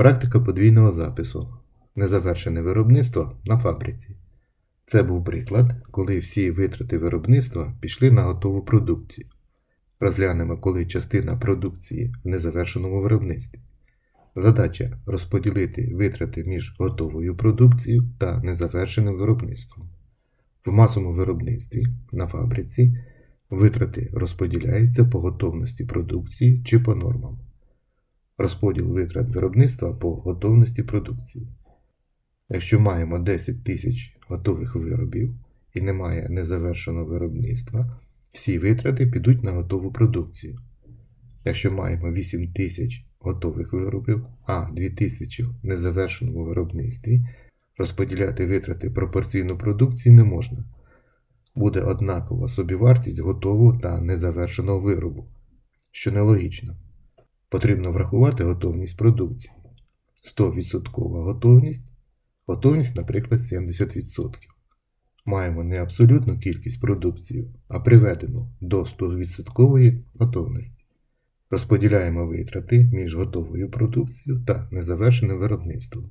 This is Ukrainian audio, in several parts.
Практика подвійного запису. Незавершене виробництво на фабриці. Це був приклад, коли всі витрати виробництва пішли на готову продукцію. Розглянемо, коли частина продукції в незавершеному виробництві. Задача розподілити витрати між готовою продукцією та незавершеним виробництвом. В масовому виробництві на фабриці витрати розподіляються по готовності продукції чи по нормам. Розподіл витрат виробництва по готовності продукції. Якщо маємо 10 тисяч готових виробів і немає незавершеного виробництва, всі витрати підуть на готову продукцію. Якщо маємо 8 тисяч готових виробів, а 2 тисячі в незавершеному виробництві, розподіляти витрати пропорційно продукції не можна. Буде однакова собівартість готового та незавершеного виробу, що нелогічно. Потрібно врахувати готовність продукції. 100% готовність, готовність, наприклад, 70%. Маємо не абсолютну кількість продукції, а приведену до 100% готовності. Розподіляємо витрати між готовою продукцією та незавершеним виробництвом.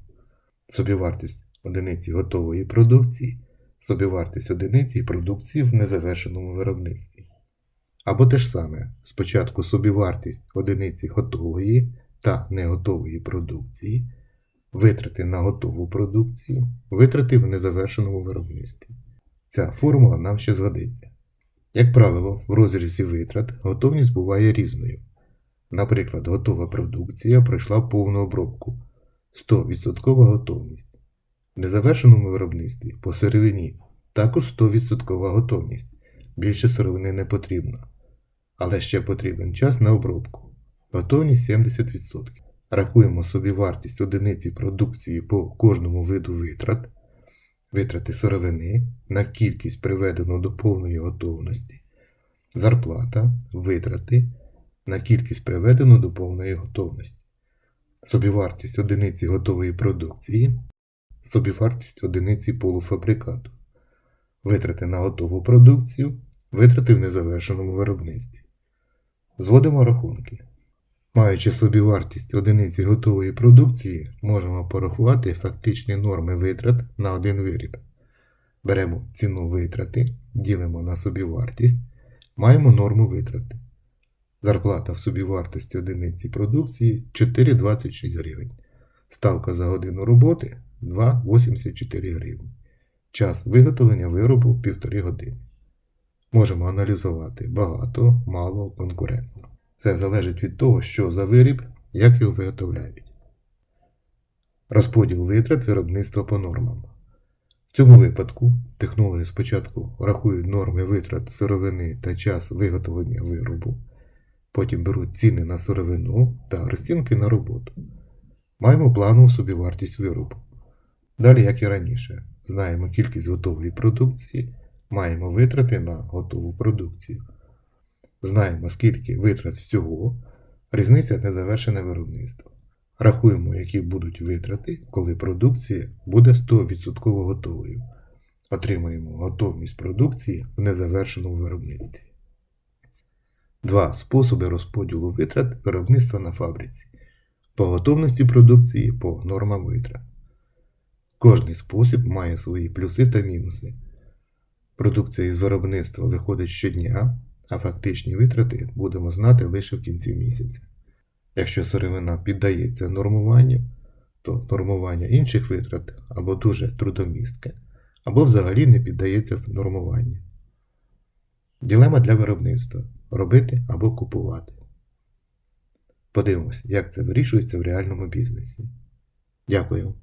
Собівартість одиниці готової продукції, собівартість одиниці продукції в незавершеному виробництві. Або те ж саме, спочатку собівартість одиниці готової та неготової продукції, витрати на готову продукцію, витрати в незавершеному виробництві. Ця формула нам ще згодиться. Як правило, в розрізі витрат готовність буває різною. Наприклад, готова продукція пройшла повну обробку 100% готовність. В незавершеному виробництві по сировині також 100% готовність. Більше сировини не потрібно. Але ще потрібен час на обробку. Готовність 70%. Рахуємо собі вартість одиниці продукції по кожному виду витрат, витрати сировини на кількість приведену до повної готовності, зарплата, витрати на кількість приведену до повної готовності, собівартість одиниці готової продукції, собівартість одиниці полуфабрикату, витрати на готову продукцію, витрати в незавершеному виробництві. Зводимо рахунки. Маючи собівартість одиниці готової продукції, можемо порахувати фактичні норми витрат на один виріб. Беремо ціну витрати, ділимо на собівартість, маємо норму витрати. Зарплата в собівартості одиниці продукції 4,26 гривень. Ставка за годину роботи 2,84 гривні. Час виготовлення виробу 1,5 години. Можемо аналізувати багато, мало, конкурентно. Це залежить від того, що за виріб, як його виготовляють. Розподіл витрат виробництва по нормам. В цьому випадку технологи спочатку рахують норми витрат сировини та час виготовлення виробу, потім беруть ціни на сировину та розцінки на роботу. Маємо планову собівартість виробу. Далі, як і раніше, знаємо кількість готової продукції, маємо витрати на готову продукцію. Знаємо, скільки витрат всього, різниця незавершене виробництво. Рахуємо, які будуть витрати, коли продукція буде 100% готовою. Отримаємо готовність продукції в незавершеному виробництві. Два способи розподілу витрат виробництва на фабриці. По готовності продукції по нормам витрат. Кожний спосіб має свої плюси та мінуси. Продукція із виробництва виходить щодня, а фактичні витрати будемо знати лише в кінці місяця. Якщо сировина піддається нормуванню, то нормування інших витрат або дуже трудомістке, або взагалі не піддається нормуванню. Ділема для виробництва робити або купувати. Подивимось, як це вирішується в реальному бізнесі. Дякую.